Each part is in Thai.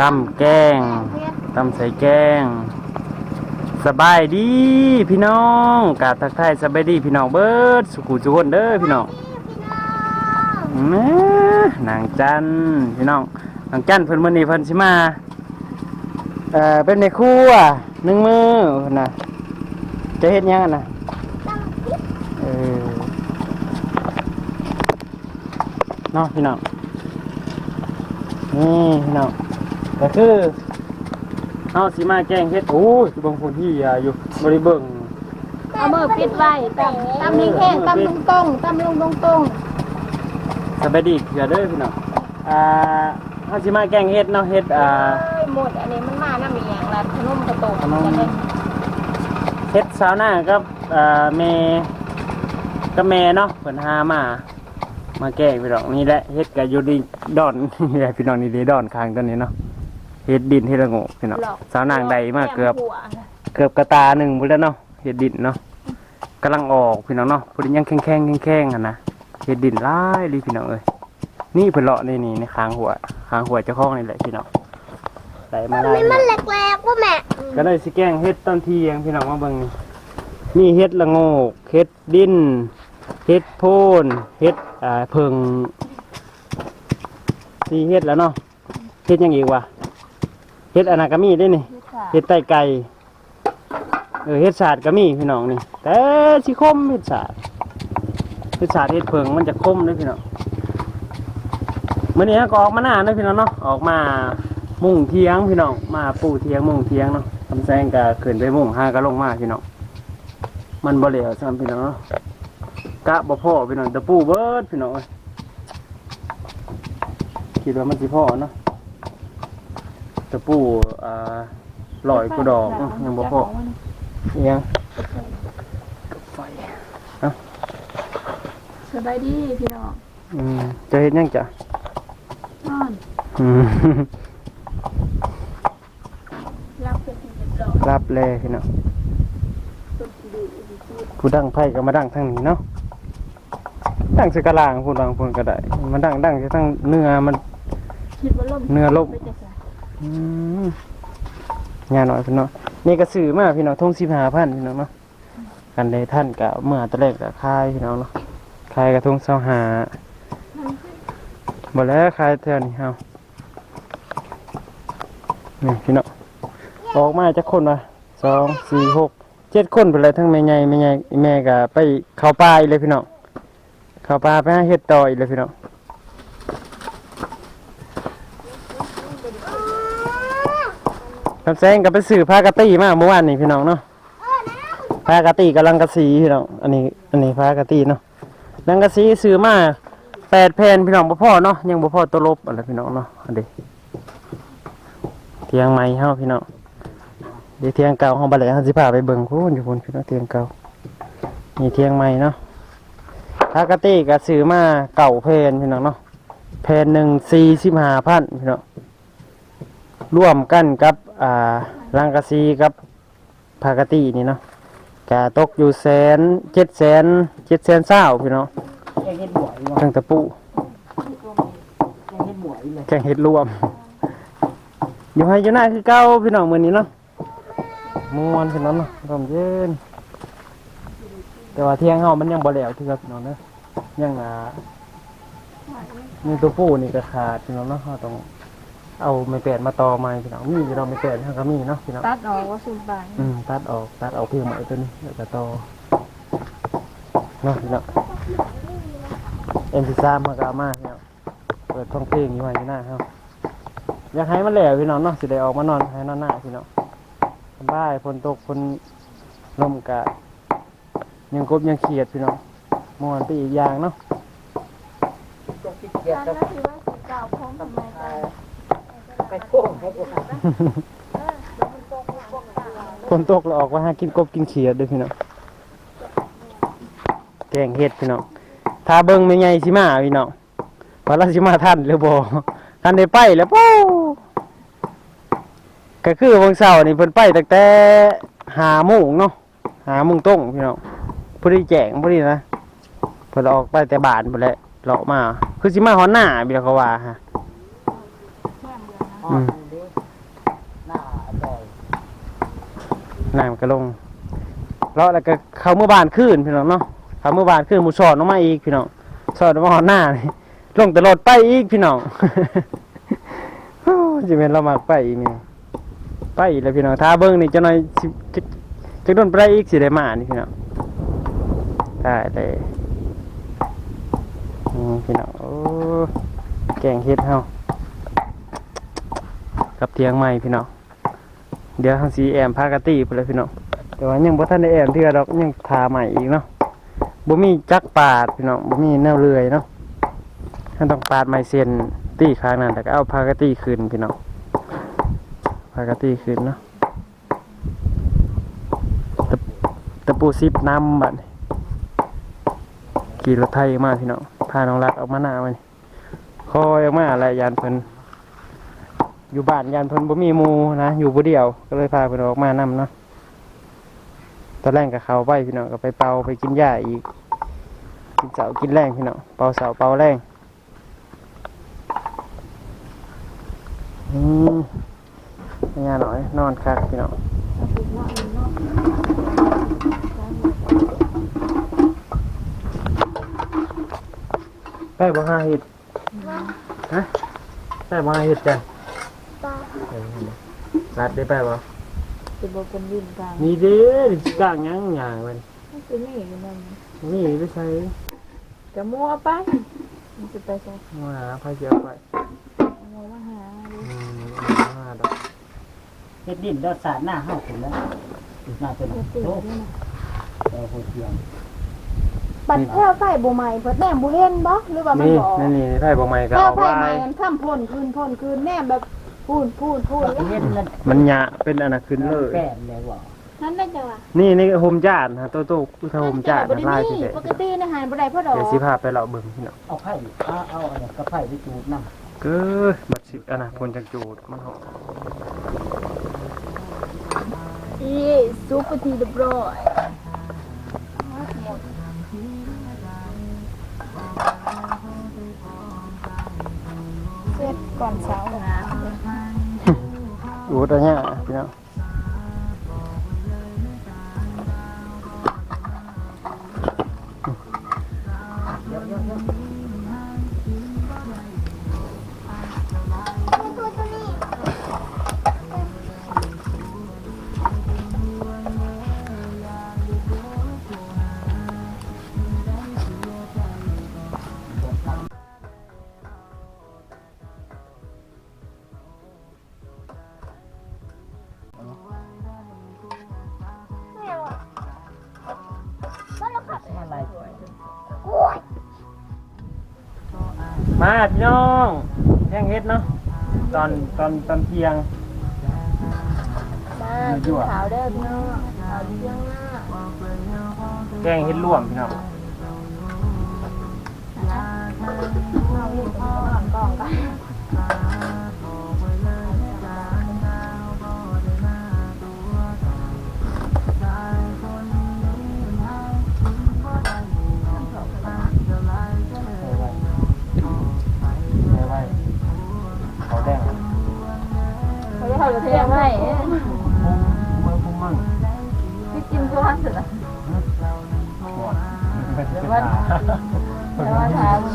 ตำแกงตำใส่แกง สบายดีพี่น้องกาทักทายสบายดีพี่น้องเบิดสุขุสุขคนเด้อพี่น้องแหม่นางจันพี่น้องนางจันเพิ่นมื้อนี้เพิ่นสิมาเอ่อเป็นในครัวหนึ่งมือเพิ่นน่ะจะเฮ็ดหยังอะน่ะเออเนาะพี่น้องนี่พี่น้อง ก็คือเอาสิมาแกงเฮ็ดโอ้ยคือบางคนที่อ่าอยู่บริเบิ่งเอามือปิดไว้ตำตำแห้งๆตำตรงตรงๆตำลงตรงตรงสบายดีเกือเด้อพี่น้องอ่าเฮาสิมาแกงเฮ็ดเนาะเฮ็ดอ่าเอ้ยหมดอันนี้มันมาน้ำอีหยังละขนมกระโตกขนมจะได้เฮ็ดสาวหน้ากับอ่าแม่กับแม่เนาะเพิ่นหามามาแกงพี่น้องนี่แหละเฮ็ดก็อยู่ดีดอนนี่แหละพี่น้องนี่เด้ดอนข้างตัวนี้เนาะ เฮ็ดดินเฮ็ดละโงกพี่น้องหลอกสาวนางใดมาเกือบแหัวเกือบกระตาหนึ่งพุ่นแล้วเนาะเฮ็ดดินเนาะกำลังออกพี่น้องเนาะพุ่นยังแข็งๆแข็งๆหั่นนะเฮ็ดดินหลายเลยพี่น้องเอ้ยนี่เพิ่นเลาะนี่นี่ในคางหัวคางหัวเจ้าของนี่แหละพี่น้องไหลมาได้มันมันแหลกๆว่าแม่ก็ได้สิแกงเฮ็ดตอนเที่ยงพี่น้องมาเบิ่งนี่นี่เฮ็ดละโงกเฮ็ดดินเฮ็ดโพนเฮ็ดอ่าเพิงสี่เฮ็ดแล้วเนาะเฮ็ดหยังอีกวะเฮ็ดอนาคามีได้นี่เฮ็ดไตไก่เออเฮ็ดสาดก็มีพี่น้องนี่ แต่สิคมเฮ็ดสาดเฮ็ดสาดเฮ็ดเพิงมันจะคมเลยพี่น้องมื้อนี้ก็ออกมาหน้าเนาะพี่น้องเนาะออกมามุ่งเทียงพี่น้องมาปูเทียงมุ่งเทียงเนาะทำแซงก็ขึ้นไปมุ่งห้าก็ลงมาพี่น้องมันบ่เหลวซ้ำพี่น้องเนาะกะบ่พอพี่น้องตะปูเบิดพี่น้องเอ้ยคิดว่ามันสิพอเนาะ ตะปูอ่าลอยกูดอกอื้อยังบ่พออิหยังไฟสบายดีพี่น้องอืมจะเฮ็ดหยังจ้ะนอนอืมรับเป็นที่เรียบร้อยรับแลพี่น้องผู้ดังไพ่ก็มาดังทางนี้เนาะดังสกะลางพูดวางพูนก็ได้ มันดังดังจะทั้งเนื้อมันคิดว่าล่มเนื้อล่มไปจะใส่อืม งานหน่อยพี่น้องนี่ก็ซื้อมาพี่น้องทงสิบห้าพันพี่น้องเนาะกันได้ท่านกับเมื่อตอนแรกกับคายพี่น้องเนาะคายกับทงเสาหาหมดแล้วคายแถวนี้เฮานี่พี่น้องออกมาจากคนวะสองสี่หกเจ็ดคนไปเลยทั้งแม่ใหญ่แม่ใหญ่แม่ก็ไปเข้าป่าอีกเลยพี่น้องเข้าป่าไปหาเฮ็ดต่ออีกเลยพี่น้อง คำแซงกับไปสื่อผ้ากะตี้มาเมื่อวานนี่พี่น้องเนาะผ้ากะตี้กับลังกะสีพี่น้องอันนี้อันนี้ผ้ากะตี้เนาะลังกะสีซื้อมาแปดแผ่นพี่น้องบ่พอเนาะยังบ่พอตัวลบอะไรพี่น้องเนาะอันเดีเทียงใหม่เฮาพี่น้องเดี๋ยวเทียงเก่าเฮาบ่ได้เฮาสิพาไปเบิ่งพูนอยู่พุ่นพี่น้องเทียงเก่านี่เทียงใหม่เนาะผ้ากะตี้ก็ซื้อมาเก่าแผ่นพี่น้องเนาะแผ่นหนึ่งสี่สิบห้าพันพี่น้องร่วมกันกับ อ่าลังกะซีกับภากตินี่เนาะกะตกอยู่แสนเจ็ดแสนเจ็ดแสนเศร้าพี่น้องตั้งแต่ปูแกงเห็ดรวม อยู่ให้อยู่หน้าคือเก้าพี่น้องมือนี้เนาะม่วนพี่น้องเนาะร่มเย็นแต่ว่าเที่ยงเฮามันยังบ่แล้วที่ครับพี่น้องเนาะยังอ่ามีตัวปูนี่ก็ขาดพี่น้องเนาะเราต้อง เอาไม่แปดมาต่อใหม่พี่น้องมีอยู่เราไม่แปดเขาก็มีเนาะพี่น้องตัดออกว่าสูบไปอืมตัดออกตัดเอาเพียงใหม่ตัวนี้แล้วก็ต่อเนาะพี่น้องเอ็มพีซ่ามาก็เอามาพี่น้องเปิดท่องเพลงอยู่ไว้ที่หน้าครับอยากให้มันแหล่พี่น้องเนาะสิได้ออกมานอนให้นอนหน้าพี่น้องสบายฝนตกฝนลมกะยังกบยังเขียดพี่น้องมวนไปอีกอย่างเนาะตัดแล้วถือว่าสีเก่าพร้อมทำไม กันฝนตกเราออกว่าหากินกบกินเขียดเด้วยพี่น้องแกงเห็ดพี่น้องถ้าเบิ่งไม่ไงสิมาพี่น้องว่าราสิมาทันหรือบ่ทันได้ไปแล้วปูก็คือวันเสาร์นี่เพิ่นไปตั้งแต่หาโมงเนาะหาโมงตรงพี่น้องพอดีแจงพอดีนะเพิ่นออกไปแต่บานพุ่นแหละเลาะมา คือสิมาฮอนหน้าพี่น้องเขาว่าฮะ อ่อนั่นำก็ลงแล้วแล้วก็เขาเมื่อบานขึ้นพี่น้องเนาะเขาเมื่อบานขึ้นมูสอดนงมาอีกพี่น้องชอดมาหอนหน้าเลยลงแต่รถไปอีกพี่น้องจะเป็นเรามาไปอีกนี่ไปอีกแล้วพี่น้องท้าเบิ้งนี่จะน้อยจะโดนไปอีกสิได้มานี่พี่น้องได้เลยพี่น้องโอ้แกงเฮ็ดเฮา กับเทียงใหม่พี่น้องเดี๋ยวทางสีแอมพากะตีไปเลยพี่น้องแต่ว่ายังบ่ทันได้แอมเทื่อดอกยังทาใหม่อีกเนาะบ่มีจักปาดพี่น้องบ่มีแนวเลื่อยเนาะท่านต้องปาดไม้เส้นตีข้างนั้นแต่ก็เอาพากะตีคืนพี่น้องพากะตีคืนเนาะตะตะปูซิบน้ำบัดนี้ขี่รถไทยมาพี่น้องพาน้องรัดออกมาหน้ามันคอยออกมาอะไรยานเพิ่น อยู่บ้านยันเพิ่นบ่มีหมูนะอยู่ผู้เดียวก็เลยพาเพิ่นออกมานำเนาะตอนแรกก็เขาไปพี่น้องก็ไปเป่าไปกินหญ้าอีก กินเสากินแรงพี่น้องเป่าเสาเป่าแรงอืมงานหน่อยนอนคักพี่น้องไปบ่ห้าห็ดฮะไปบ่ห้าห็ดจ้ะ รัดได้ไปบ่จะบอกเป็นดินกลางมีเด้อดิสิกลางหยังหยังมันมันจะมีอยู่นั่นนี่ไปใช้จะมัวไปมันจะไปใส่มาหาพาเจียวไปมัวมาหาดิอืมมาดอกเฮ็ดดินแล้วสาดหน้าเฮาขึ้นแล้วหน้าเป็นจะตื่นโตด้วยนะเออโหเทียมบัดแค่ไฟบ่ใหม่เพิ่นแนมบ่เห็นบ่หรือว่ามันนี่บ่นั่นนี่ไพ่บ่ใหม่ก็แค่เอาไฟไว้ใหม่มันข้ามพ่นคืนพ่นคืนแนมแบบ พูนพูนพูนเฮ็ดนั่นมันหยะเป็นอันน่ะขึ้นเลย แป้นเลยว่านั่นได้จังหวะนี่นี่โฮมจานฮะโตโต้ถ้าโฮมจานบ่น่ะได้ลายมีสิเด้ปกตินะหารบ่ได้เพราะดอกเดี๋ยวสิพาไปเลาะเบิ่งพี่น้องเอาไผ่เอาเอาอันนี้ก็ไผ่ไปจูดน้เก้อบัดสิอันน่ะพลจักจูดมันหอมอีซุปเปอร์ทีเรียบร้อยเสร็จก่อนเช้า นะ มาพี่น้องแห้งเฮ็ดเนาะตอนตอนตอนเที่ยงมากินขาวเด้อพี่น้องขาวเที่ยงหน้าแกงเฮ็ดร่วมพี่น้องเอาอยู่ตรงหลังกล่องกัน เขาจะทำกระเทียมให้พี่กินก็ว่าสุดอะว่า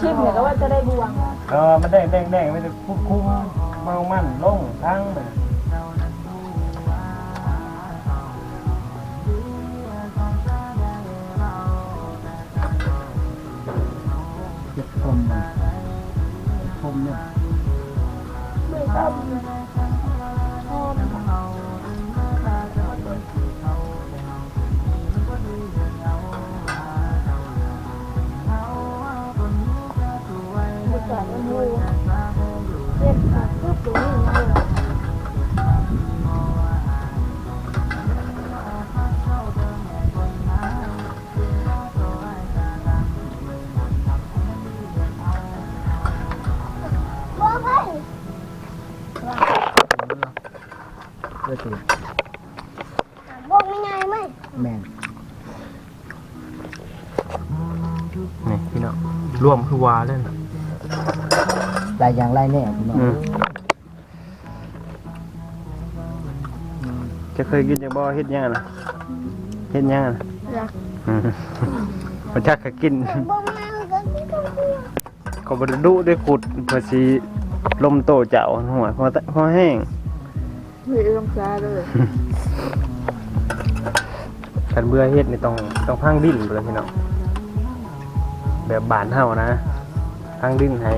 ชิมเนี่ยก็ว่าจะได้บวงเออมันแดงแดงแดงมันจะคุ้มคุ้มเมามั่นลงทั้งเลยเจ็บคมคมเนี่ยไม่ต้อง เพื่อถูกบอกไม่ไงไหมแม่นนี่พี่น้องร่วมคือวาเล่นลายอย่างลายแน่พี่น้องอืมจะเคยกินจังบ่เฮ็ดหยังน่ะเฮ็ดหยังน่ะรักอืมบ่จักก็กินบ่มาก็มีก็มีก็บ่ได้ดุได้ขุดเพื่อสิลมโตเจ้าหัวพอตพอแห้ง มีลงซาเลยคันเบื่อเฮ็ดนี่ต้องต้องพังดินไปเลยพี่น้องแบบบานเฮานะพังดินให้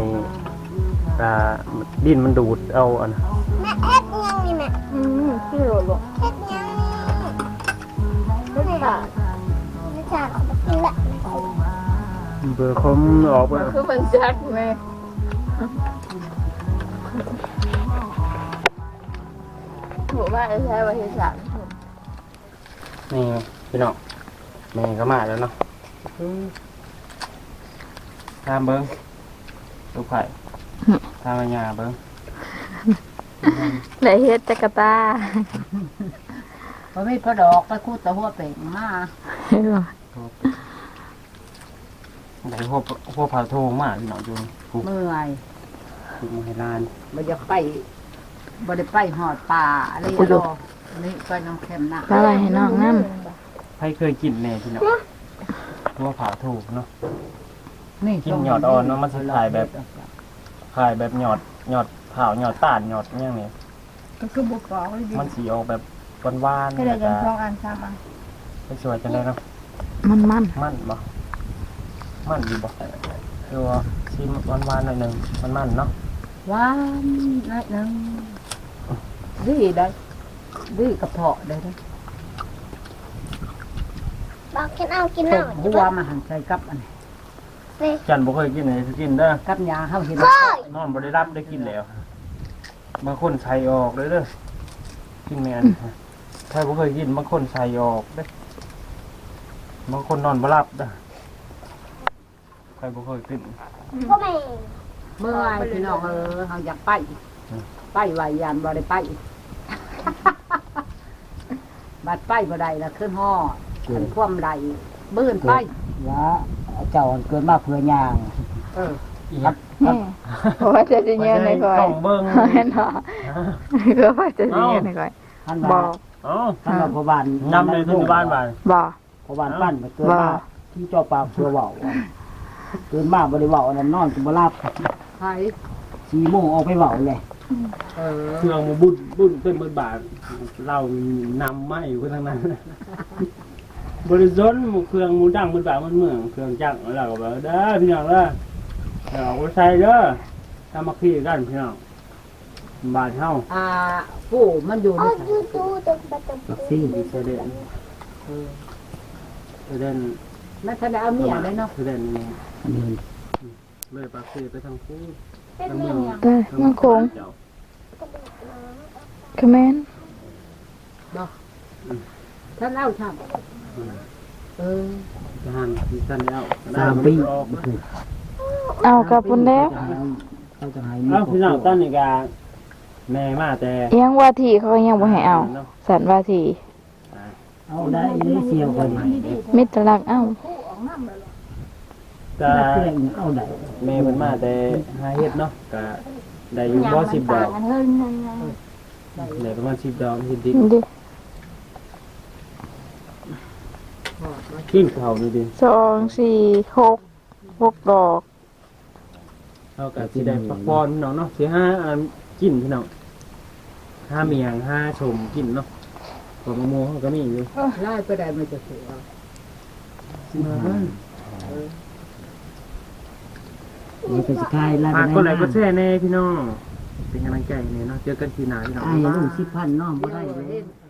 อ่าดินมันดูดเอาอันแม่เฮ็ดยังนี่แม่อืมคือโหลดลงเฮ็ดยังนี่รสชาติไม่จ่าขอไปกินละเบื่อคมออกไปมันคือมันจัดแม่ หมูบ้านใช้ไว้ที่สามนี่พี่น้องแม่ก็มาแล้วเนาะตามเบิ้งลูกไผ่ตามอาญาเบิ้งไหนเฮ็ดจักรตาพอไม่พอดอกไปคูดตะหัวเป่งมาไหนพวกพวกผาโทงมาพี่น้องจุนกูเมื่อยกูมาให้ลานบ่อยากไป บ่ได้ไปหอดป่าอะไรอะดอกนี่ไปน้ำเค็มนะอะไรให้น้องน้ใครเคยกินแน่พี่น้องพวกผาโทงเนาะ นี่กินหยอดอ่อนเนาะมันสิขายแบบ ขายแบบหยอดหยอดเผาหยอดต้านหยอดเนี่ยนี่ก็คือบุกบอกเลยดิมันสีออกแบบหวานๆให้แล้ได้วจัก็งสองอันสามอันไปสวยจังเลยเนาะมันมันมันบ่มันดีบ่คือว่าชิมหวานๆหน่อยหนึงมันมันเนาะ หวานนิดนึง ดีได้ดีกระเพาะได้เด้อบอกกินเอากินต้เอามหัวมาหั่นใส่กับอันนี้จันบ่เคยกินเลยสิกินเด้อกับยาเฮาเห็นนอนบ่ได้รับได้กินแล้วบางคนใส่ออกเลยเด้อกินแม่นใครบ่เคยกินบางคนใส่ออกเด้อบางคนนอนบ่หลับเด้อใครบ่เคยกินก็ไม่เมื่อยพี่น้องเออเฮาอยากไปอืมไปไว้ยานบ่ได้ไป บัดไปบ่ได้ละขึ้นห่อขึ้นความใดเบิ่นไปว่าเจ้าเกิดมาเพื่อย่างเอออีหยังแม่เพราะว่าจะจะเย็นในก่อยต้องเบิ่งแม่นเนาะก็ว่าจะจะเย็นในก่อยท่านบว่าอกเอ้าท่านว่าพ่อบ้านนำเลยถึงบ้านบ้านบอกพ่อบ้านปั้นไปเกิดว่ามาที่เจ้าปากเพื่อเว้าเกิดมาบ่ได้เว้าอันนั้นนอนก็บ่หลับไผ4โมงออกไปเว้าเลย เออเครื่องบุญบุญเป็นบุญบาทเรานำไม่อยู่ทั้งนั้น บริสุทธิ์หมู่เครื่องหมูดังบุญบาทมันเมืองเครื่องจักรแล้วก็แบบเด้อพี่น้องเด้อเดี๋ยวเอาไปใส่เด้อทำมาขี้กันพี่น้องบาทเฮาอ่าผู้มันอยู่อ๋อในยูทูบตัวประตูบักซี่เสด็จเสด็จนั่นทันได้เอาเมียเลยเนาะเสด็จนี่อันนี้เลยปากซีไปทางคู่ เป็นทางเรื่เมือองงได้มังคงเจ้าคอมเมนท่านเล่าช่ำเออทหารที่ท่านแล้วสามปีออกเอากลับพุ่นแล้วเขาจะให้เอ้าพี่น้องตอนนี้ก็แม่มาแต่ยังว่าทีเขาก็ยังบ่ให้เอา สันว่าทีเอาได้ได้เสียวกันมิตรลักเอ้าก็ได้เพื่อนเอาได้ แม่เพิ่นมาแต่หาเฮ็ดเนาะก็ได้อยู่บ่สิบดอกได้ประมาณสิบดอกสิบดิบดิกินข้าวนี่ดิสองสี่หกหกดอกเฮาก็สิได้พักผ่อนพี่น้องเนาะสิหาอันกินพี่น้องหาเมียงหาชมกินเนาะตัวมะม่วงเขาก็มีอยู่ไล่ไปได้มันจะเสีย มันเป็นสกายลายฝากไปกดไลค์กได้ดแชร์แน่พี่น้อง เป็นกำลังใจแน่เนาะเจอกันทีหน้าพี่น้อง ไอ้ลูกสิพันน้องบ่ได้เลยเ